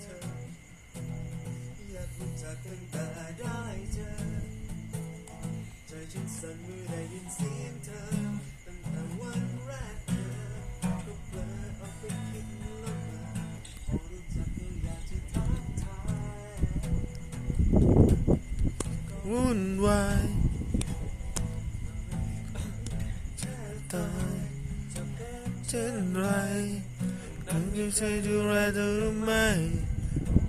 เธอ อยากรู้จักตั้งแต่ได้เจอใจฉันสั่นเมื่อได้ยินเสียงเธอ ตั้งแต่วันแรกเจอก็เผลอเอาไปคิดแล้วเมื่อพอรู้จักก็อยากจะทักทายวุ่นวายตายเช่นไร ตั้งใจดูแลเธอหรือไม่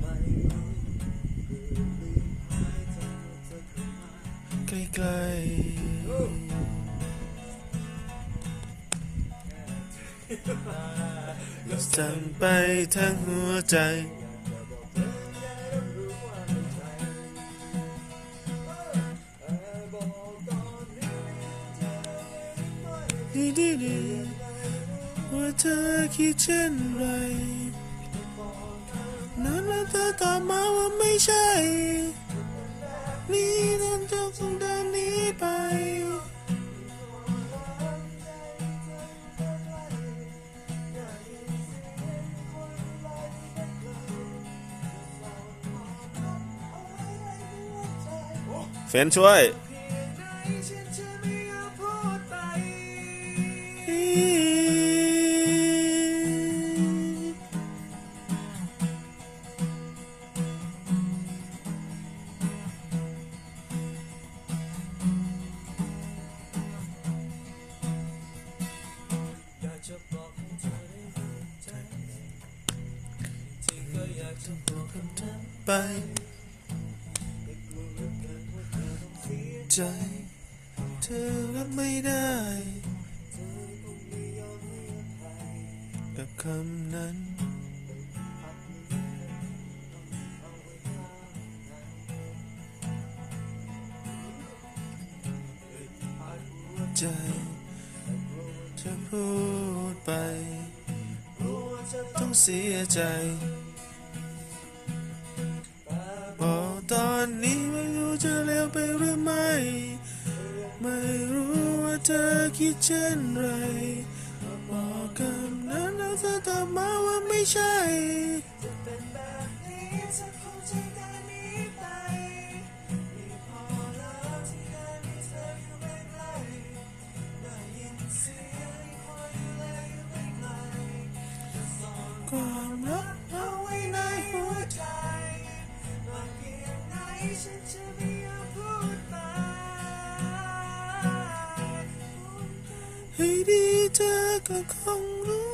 ไม่รู้หรือลืมหายใจเธอเข้ามาใกล้ๆสั่งไปทั้งหัวใจดีดีดี ว่าเธอคิดเช่นไรนั้นแล้วเธอตอบมาว่าไม่ใช่ นี่นั่นเจ้าต้องเดินนี้ไปเฟนช่วยากจะบอกคำนั้นไปแต่กลัวเกินว่าเธอต้องเสียใจ เธอรับไม่ได้เธอคงไม่ยอมให้อภัยกับคำนั้น ใจเธอพูดไป ต้องเสียใจ ตอนนี้ไม่รู้จะเร็วไปหรือไม่ ไม่รู้ว่าเธอคิดเช่นไร บอกคำนั้นแล้วเธอตอบมาว่าไม่ใช่ ให้ดีเธอก็คงรู้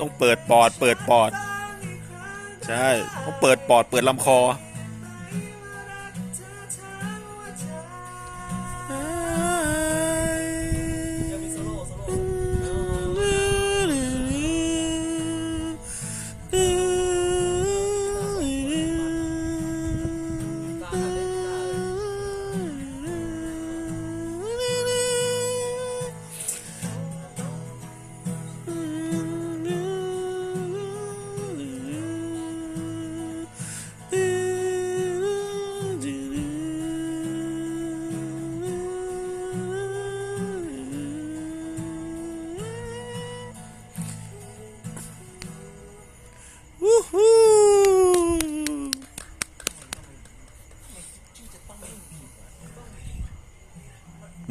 ต้องเปิดปอด เปิดปอด ใช่ต้องเปิดปอด เปิดลำคอ